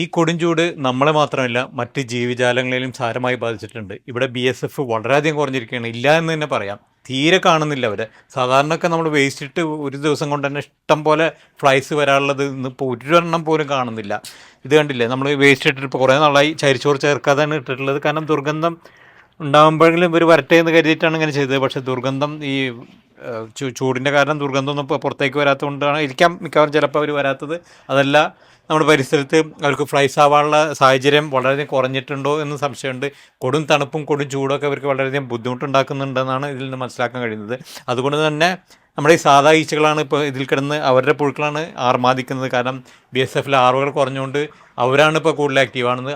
ഈ കൊടുംചൂട് നമ്മളെ മാത്രമല്ല മറ്റ് ജീവജാലങ്ങളെയും സാരമായി ബാധിച്ചിട്ടുണ്ട്. ഇവിടെ ബി എസ് എഫ് വളരെയധികം കുറഞ്ഞിരിക്കുകയാണ്. ഇല്ല എന്ന് തന്നെ പറയാം. തീരെ കാണുന്നില്ല അവരെ. സാധാരണയൊക്കെ നമ്മൾ വേസ്റ്റ് ഇട്ട് ഒരു ദിവസം കൊണ്ട് തന്നെ ഇഷ്ടം പോലെ ഫ്ലൈസ് വരാനുള്ളത് ഇന്നിപ്പോൾ ഒരെണ്ണം പോലും കാണുന്നില്ല. ഇത് കണ്ടില്ലേ? നമ്മൾ വേസ്റ്റ് ഇട്ടിട്ട് ഇപ്പോൾ കുറേ നാളായി ചരിച്ചോറ് ചേർക്കാതെയാണ് ഇട്ടിട്ടുള്ളത്. കാരണം ദുർഗന്ധം ഉണ്ടാകുമ്പോഴെങ്കിലും ഇവർ വരട്ടെ എന്ന് കരുതിയിട്ടാണ് ഇങ്ങനെ ചെയ്തത്. പക്ഷേ ദുർഗന്ധം ഈ ചൂടിന്റെ കാരണം ദുർഗന്ധമൊന്നും ഇപ്പോൾ പുറത്തേക്ക് വരാത്തതുകൊണ്ടാണ് ഇരിക്കാം മിക്കവാറും ചിലപ്പോൾ അവർ വരാത്തത്. അതല്ല നമ്മുടെ പരിസരത്ത് അവർക്ക് ഫ്ലൈസ് ആവാനുള്ള സാഹചര്യം വളരെ കുറഞ്ഞിട്ടുണ്ടോ എന്ന് സംശയമുണ്ട്. കൊടും തണുപ്പും കൊടും ചൂടൊക്കെ അവർക്ക് വളരെയധികം ബുദ്ധിമുട്ടുണ്ടാക്കുന്നുണ്ടെന്നാണ് ഇതിൽ നിന്ന് മനസ്സിലാക്കാൻ കഴിയുന്നത്. അതുകൊണ്ട് തന്നെ നമ്മുടെ ഈ സാധാ ഈച്ചകളാണ് ഇപ്പോൾ ഇതിൽ കിടന്ന് അവരുടെ പുഴുക്കളാണ് ആർമാദിക്കുന്നത്. കാരണം ബി എസ് എഫിൽ ആറുകൾ കുറഞ്ഞുകൊണ്ട് അവരാണ് ഇപ്പോൾ കൂടുതൽ ആക്റ്റീവ് ആണെന്ന്.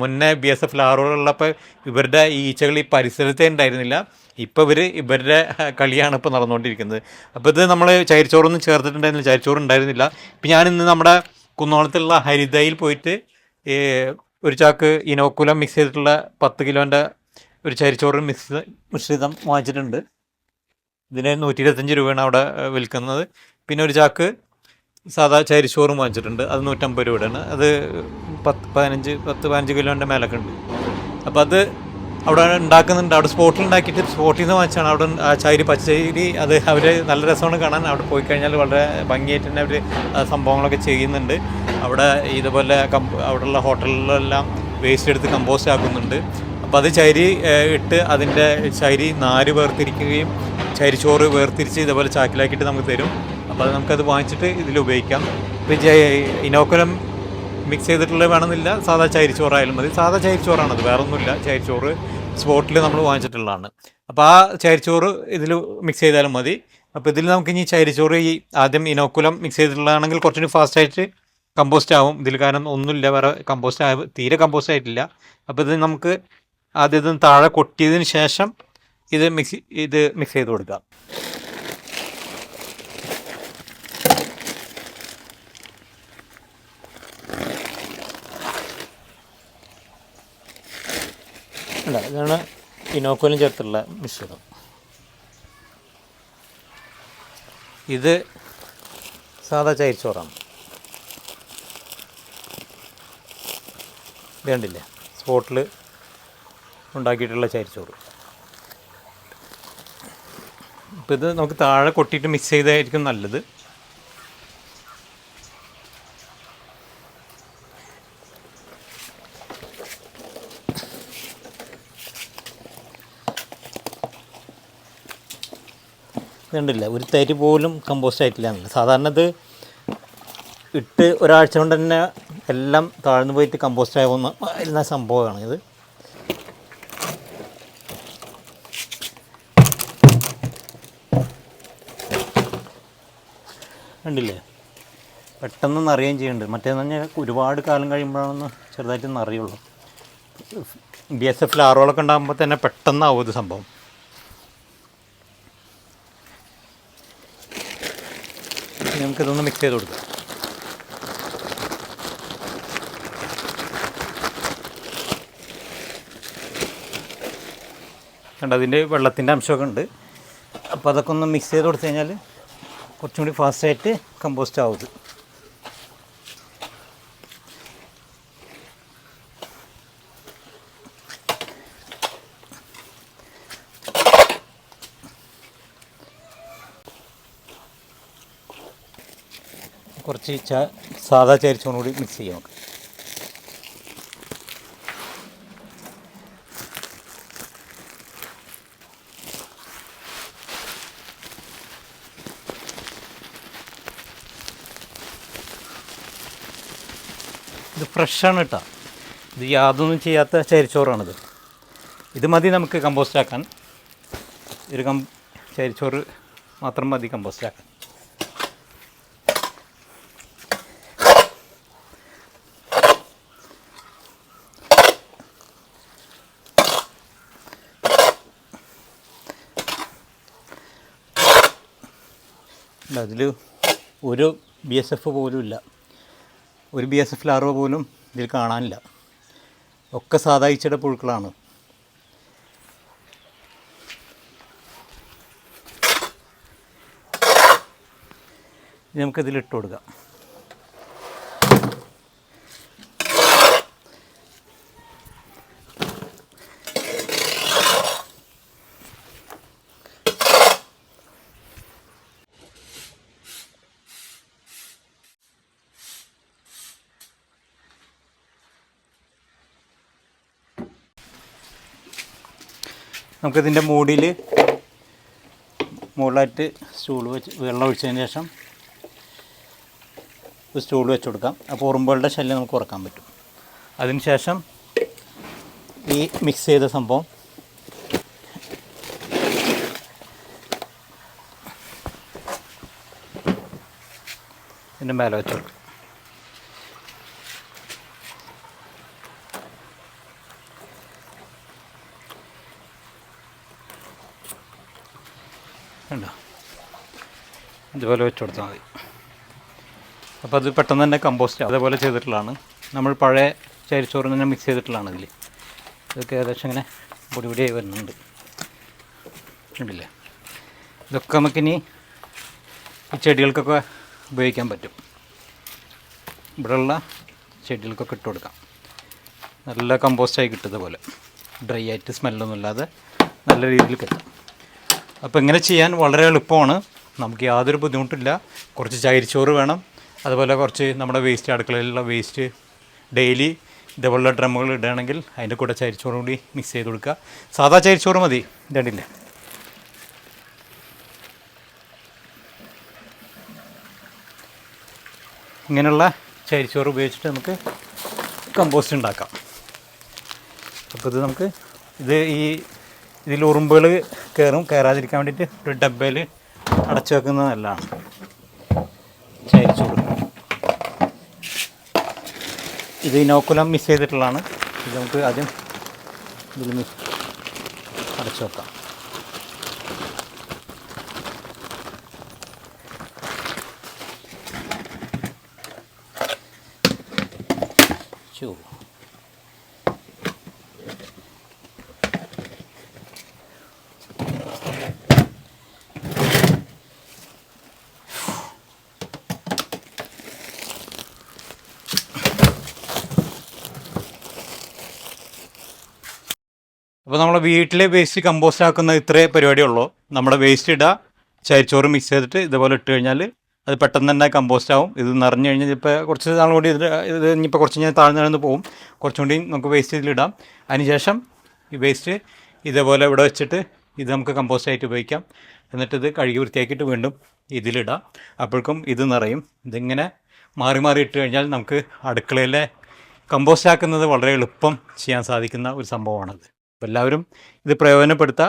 മുന്നേ ബി എസ് എഫിൽ ആറുകളുള്ളപ്പോൾ ഇവരുടെ ഈ ഈച്ചകൾ ഈ പരിസരത്തേ ഉണ്ടായിരുന്നില്ല. ഇപ്പോൾ ഇവർ ഇവരുടെ കളിയാണ് ഇപ്പോൾ നടന്നുകൊണ്ടിരിക്കുന്നത്. അപ്പോൾ ഇത് നമ്മൾ ചരിച്ചോറൊന്നും ചേർത്തിട്ടുണ്ടായിരുന്നില്ല. ചരിച്ചോറ് ഉണ്ടായിരുന്നില്ല. ഇപ്പം ഞാനിന്ന് നമ്മുടെ കുന്നോളത്തുള്ള ഹരിതയിൽ പോയിട്ട് ഒരു ചാക്ക് ഇനോക്കുലം മിക്സ് ചെയ്തിട്ടുള്ള പത്ത് കിലോന്റെ ഒരു ചരിച്ചോറ് മിക്സ് മിശ്രിതം വാങ്ങിച്ചിട്ടുണ്ട്. ഇതിന് നൂറ്റി ഇരുപത്തഞ്ച് രൂപയാണ് അവിടെ വിൽക്കുന്നത്. പിന്നെ ഒരു ചാക്ക് സാധാ ചരിച്ചോറും വാങ്ങിച്ചിട്ടുണ്ട്. അത് നൂറ്റമ്പത് രൂപയാണ് അത് പത്ത് പതിനഞ്ച് പത്ത് പതിനഞ്ച് കിലോന്റെ മേലൊക്കെ ഉണ്ട്. അപ്പോൾ അത് അവിടെ ഉണ്ടാക്കുന്നുണ്ട്. അവിടെ സ്പോട്ടിൽ ഉണ്ടാക്കിയിട്ട് സ്പോട്ടിൽ നിന്ന് വാങ്ങിച്ചാണ് അവിടെ ചൈരി പച്ചരി അത് അവർ നല്ല രസമാണ് കാണാൻ. അവിടെ പോയി കഴിഞ്ഞാൽ വളരെ ഭംഗിയായിട്ട് തന്നെ അവർ സംഭവങ്ങളൊക്കെ ചെയ്യുന്നുണ്ട്. അവിടെ ഇതുപോലെ കമ്പ് അവിടെയുള്ള ഹോട്ടലിലെല്ലാം വേസ്റ്റ് എടുത്ത് കമ്പോസ്റ്റ് ആക്കുന്നുണ്ട്. അപ്പോൾ അത് ചരി ഇട്ട് അതിന്റെ ചരി നാര് വേർതിരിക്കുകയും ചരിച്ചോറ് വേർതിരിച്ച് ഇതുപോലെ ചാക്കിലാക്കിയിട്ട് നമുക്ക് തരും. അപ്പോൾ അത് നമുക്കത് വാങ്ങിച്ചിട്ട് ഇതിൽ ഉപയോഗിക്കാം. ഇപ്പം ഇനോക്കുലം മിക്സ് ചെയ്തിട്ടുള്ള വേണമെന്നില്ല. സാധാ ചരിച്ചോറായാലും മതി. സാധാ ചരിച്ചോറാണത്. വേറെ ഒന്നുമില്ല ചരിച്ചോറ് സ്പോട്ടിൽ നമ്മൾ വാങ്ങിച്ചിട്ടുള്ളതാണ്. അപ്പോൾ ആ ചരിച്ചോറ് ഇതിൽ മിക്സ് ചെയ്താലും മതി. അപ്പോൾ ഇതിൽ നമുക്ക് ഇനി ചരിച്ചോറ് ഈ ആദ്യം ഇനോക്കുലം മിക്സ് ചെയ്തിട്ടുള്ളതാണെങ്കിൽ കുറച്ചുകൂടി ഫാസ്റ്റായിട്ട് കമ്പോസ്റ്റ് ആവും. ഇതിൽ കാരണം ഒന്നുമില്ല. വേറെ കമ്പോസ്റ്റ് ആയ തീരെ കമ്പോസ്റ്റ് ആയിട്ടില്ല. അപ്പോൾ ഇത് നമുക്ക് ആദ്യം താഴെ കൊട്ടിയതിന് ശേഷം ഇത് മിക്സ് ഇത് മിക്സ് ചെയ്ത് കൊടുക്കാം. അല്ല ഇതാണ് ഇനോക്കോലും ചേർത്തുള്ള മിശ്രിതം. ഇത് സാധാ ചരിച്ചോറാണ് ഇത് കണ്ടില്ലേ? സ്പോട്ടിൽ ഉണ്ടാക്കിയിട്ടുള്ള ചരിച്ചോറ് അപ്പോൾ ഇത് നമുക്ക് താഴെ കൊട്ടിയിട്ട് മിക്സ് ചെയ്തായിരിക്കും നല്ലത്. ഇതുണ്ടല്ല ഒരു തരി പോലും കമ്പോസ്റ്റ് ആയിട്ടില്ല എന്നുള്ളത് സാധാരണ ഇത് ഇട്ട് ഒരാഴ്ച കൊണ്ട് തന്നെ എല്ലാം താഴ്ന്നു പോയിട്ട് കമ്പോസ്റ്റ് ആവുന്ന എന്ന സംഭവമാണ് ഇത്. കണ്ടില്ലേ? പെട്ടെന്ന് നിറയുകയും ചെയ്യുന്നുണ്ട്. മറ്റേന്ന് പറഞ്ഞാൽ ഒരുപാട് കാലം കഴിയുമ്പോഴാണെന്ന് ചെറുതായിട്ട് നിറയുള്ളൂ ബി എസ് എഫിൽ ആറോളൊക്കെ ഉണ്ടാകുമ്പോൾ തന്നെ പെട്ടെന്നാവും ഇത് സംഭവം ഇനി നമുക്കിതൊന്ന് മിക്സ് ചെയ്ത് കൊടുക്കാം. കണ്ട അതിന്റെ വെള്ളത്തിന്റെ അംശമൊക്കെ ഉണ്ട്. അപ്പോൾ അതൊക്കെ ഒന്ന് മിക്സ് ചെയ്ത് കൊടുത്തു കഴിഞ്ഞാൽ കുറച്ചും കൂടി ഫാസ്റ്റായിട്ട് കമ്പോസ്റ്റ് ആവും കുറച്ച് ച സാധാ ചരിച്ചോണും കൂടി മിക്സ് ചെയ്യാം നമുക്ക്. ഇത് ഫ്രഷാണ് കേട്ടോ. ഇത് യാതൊന്നും ചെയ്യാത്ത ചരിച്ചോറാണിത്. ഇത് മതി നമുക്ക് കമ്പോസ്റ്റാക്കാൻ ഒരു കം ചരിച്ചോറ് മാത്രം മതി കമ്പോസ്റ്റ് അതിൽ ഒരു ബി എസ് എഫ് പോലും ഇല്ല. ഒരു ബി എസ് എഫ് ലാർവ പോലും ഇതിൽ കാണാനില്ല. ഒക്കെ സാധാ ഈച്ചയുടെ പുഴുക്കളാണ്. നമുക്കിതിലിട്ട് കൊടുക്കാം. നമുക്കിതിന്റെ മൂടിയിൽ മുകളിലായിട്ട് സ്റ്റൂൾ വെച്ച് വെള്ളം ഒഴിച്ചതിന് ശേഷം സ്റ്റൂൾ വെച്ച് കൊടുക്കാം. അപ്പോൾ ഉറുമ്പുകളുടെ ശല്യം നമുക്ക് കുറയ്ക്കാൻ പറ്റും. അതിന് ശേഷം ഈ മിക്സ് ചെയ്ത സംഭവം ഇതിന്റെ മേലെ വെച്ചു കണ്ടോ? ഇതുപോലെ വെച്ച് കൊടുത്താൽ മതി. അപ്പോൾ അത് പെട്ടെന്ന് തന്നെ കമ്പോസ്റ്റ് അതേപോലെ ചെയ്തിട്ടുള്ളതാണ്. നമ്മൾ പഴയ ചരിച്ചോറ് തന്നെ മിക്സ് ചെയ്തിട്ടുള്ളതാണ് ഇതിൽ ഇതൊക്കെ ഏകദേശം ഇങ്ങനെ പൊടിപൊടിയായി വരുന്നുണ്ട്. കണ്ടില്ലേ? ഇതൊക്കെ നമുക്കിനി ഈ ചെടികൾക്കൊക്കെ ഉപയോഗിക്കാൻ പറ്റും. ഇവിടെയുള്ള ചെടികൾക്കൊക്കെ ഇട്ട് കൊടുക്കാം. നല്ല കമ്പോസ്റ്റായി കിട്ടും പോലെ. ഡ്രൈ ആയിട്ട് സ്മെല്ലൊന്നും ഇല്ലാതെ നല്ല രീതിയിൽ കിട്ടും. അപ്പോൾ ഇങ്ങനെ ചെയ്യാൻ വളരെ എളുപ്പമാണ്. നമുക്ക് യാതൊരു ബുദ്ധിമുട്ടില്ല. കുറച്ച് ചകിരിച്ചോറ് വേണം. അതുപോലെ കുറച്ച് നമ്മുടെ വേസ്റ്റ് അടുക്കളയിലുള്ള വേസ്റ്റ് ഡെയിലി ഇതേപോലുള്ള ഡ്രമ്മുകൾ ഇടുകയാണെങ്കിൽ അതിന്റെ കൂടെ ചരിച്ചോറും കൂടി മിക്സ് ചെയ്ത് കൊടുക്കുക. സാധാ ചരിച്ചോറ് മതി. രണ്ടില്ല ഇങ്ങനെയുള്ള ചരിച്ചോറ് ഉപയോഗിച്ചിട്ട് നമുക്ക് കമ്പോസ്റ്റ് ഉണ്ടാക്കാം. അപ്പോൾ ഇത് നമുക്ക് ഇത് ഈ ഇതിൽ ഉറുമ്പുകൾ കയറും. കയറാതിരിക്കാൻ വേണ്ടിയിട്ട് ഒരു ഡബ്ബയിൽ അടച്ചു വെക്കുന്നത് നല്ലതാണ്. കൊടുക്കും ഇത് ഇനോക്കുലം മിസ് ചെയ്തിട്ടുള്ളതാണ്. ഇത് നമുക്ക് ആദ്യം ഇതിൽ അടച്ചു വെക്കാം. ചോ. അപ്പോൾ നമ്മളെ വീട്ടിലെ വേസ്റ്റ് കമ്പോസ്റ്റ് ആക്കുന്ന ഇത്രേ പരിപാടിയുള്ളൂ നമ്മുടെ വേസ്റ്റ് ഇടുക ചരിച്ചോറ് മിക്സ് ചെയ്തിട്ട് ഇതുപോലെ ഇട്ട് കഴിഞ്ഞാൽ അത് പെട്ടെന്ന് തന്നെ കമ്പോസ്റ്റ് ആവും. ഇത് നിറഞ്ഞു കഴിഞ്ഞാൽ ഇപ്പോൾ കുറച്ച് നാൾ കൂടി ഇത് ഇത് ഇനിയിപ്പോൾ കുറച്ച് കഴിഞ്ഞാൽ താഴ്ന്നു താഴ്ന്ന് പോകും കുറച്ചും കൂടി നമുക്ക് വേസ്റ്റ് ഇതിലിടാം അതിനുശേഷം ഈ വേസ്റ്റ് ഇതേപോലെ ഇവിടെ വെച്ചിട്ട് ഇത് നമുക്ക് കമ്പോസ്റ്റ് ആയിട്ട് ഉപയോഗിക്കാം. എന്നിട്ട് ഇത് കഴുകി വൃത്തിയാക്കിയിട്ട് വീണ്ടും ഇതിലിടാം അപ്പോഴേക്കും ഇത് നിറയും. ഇതിങ്ങനെ മാറി മാറി ഇട്ട് കഴിഞ്ഞാൽ നമുക്ക് അടുക്കളയിലെ കമ്പോസ്റ്റ് ആക്കുന്നത് വളരെ എളുപ്പം ചെയ്യാൻ സാധിക്കുന്ന ഒരു സംഭവമാണത്. അപ്പോൾ എല്ലാവരും ഇത് പ്രയോജനപ്പെടുത്തുക